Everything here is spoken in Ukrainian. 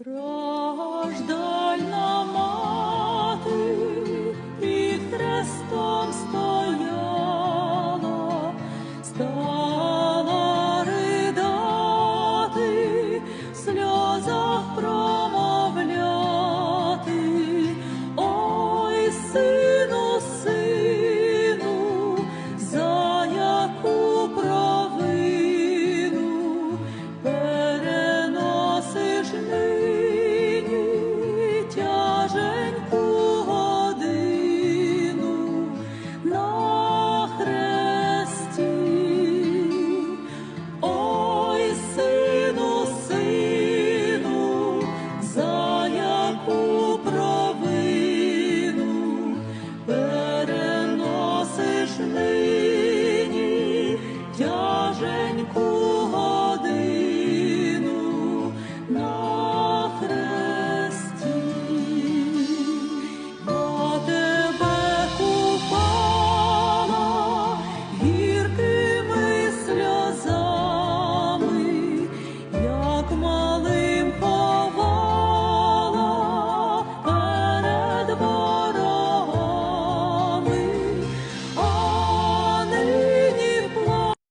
Страждальна боженьку годину на хресті, ой, сину, сину, за яку переносиш нині тяженьку.